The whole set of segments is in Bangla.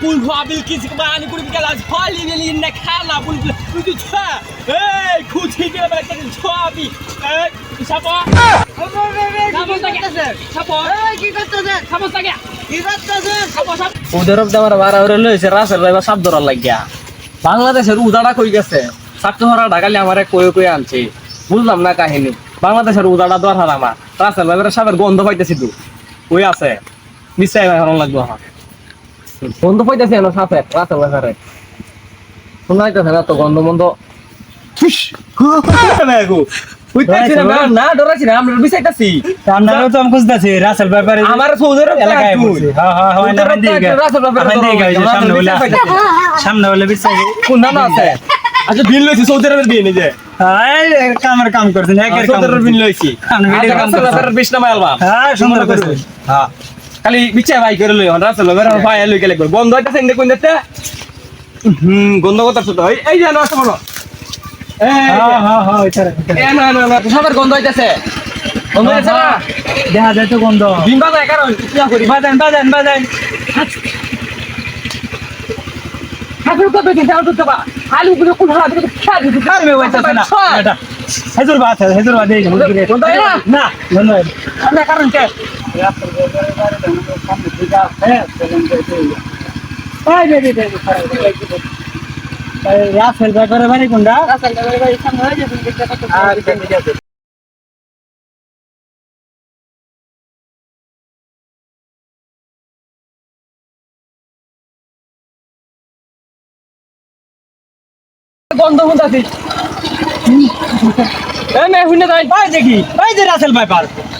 Pulvo abil kis kemana kudu bikin las holi ni nak khala pulvo itu cha eh kuci dia balik ke chabi eh siapa siapa saja siapa কি করতেছেন siapa saja কি করতেছেন siapa siapa উদারব দেওয়ার বারা ওরে লইছে, রাসেল ভাই সাপ ধরার লাগিয়া। বাংলাদেশের উদাড়া কই গেছে? চাকরি হরা ঢাকালি আমারে কই কই আনছে। বুঝলাম না কাহিনী। বাংলাদেশের উদাড়া দরকার আমার। রাসেল ভাই সাপের গন্ধ পাইতেছি তো ওই আছে? নিশ্চয় এখন লাগবে আমার। গন্ধ পাইতেছি না সাপের রাসেল ভাই শোনাইতেছে না তো গন্ধ মন্ধ হ্যাঁ হ্যাঁ হ্যাঁ সামনে আছে আচ্ছা বিল লইছি নিজে কামের কাম করছেন সৌদি আরবের হ্যাঁ সুন্দর করছেন হ্যাঁ খালি বিচ্ছা ভাই করে লই হন রাসেল ভাই ভাই লই গেলে বন্ধ হইতাছে ইন্দে কোন দিতে হুম গন্ধ কথা শুধু এই এই যে না আসো বলো। এই হ্যাঁ হ্যাঁ হ্যাঁ ওইটারে এ না না না সবার গন্ধ হইতাছে। গন্ধ হইতাছে না? দেখা যায় তো গন্ধ। ডিম বাজায় কারণ কি করি। বাজান বাজান বাজান। ঠাকুর কত দিন যাও তো বা আলু গুলো কোন হাত থেকে খা দিতে খাবে হইতাছে না এটা হেজুর ভাত হেজুর ভাত এই গন্ধ না না কারণ কে? রাসেল ব্যাপারে বাড়ি কোনটা রাস্তার গাড়ি বাড়ি সামনে হয়ে যাবে দেখতে কত আচ্ছা ঠিক আছে গন্ধ হইতাছে এই মে হুনে ওই দেখি যে রাসেল ব্যাপার এই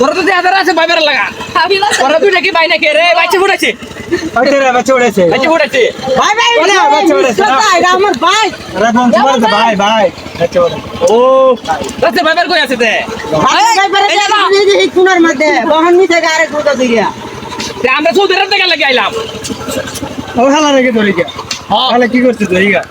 তোর তো দেহাদার আছে বাইবের লাগা। তোরা তুই নাকি বাই নাকি? রে বাচ্চা ফুটেছে আমার নি থেকে লাগে আইলাম। ও হালা রেখে ধরি গা হ্যাঁ তাহলে কি করছে ধরি গা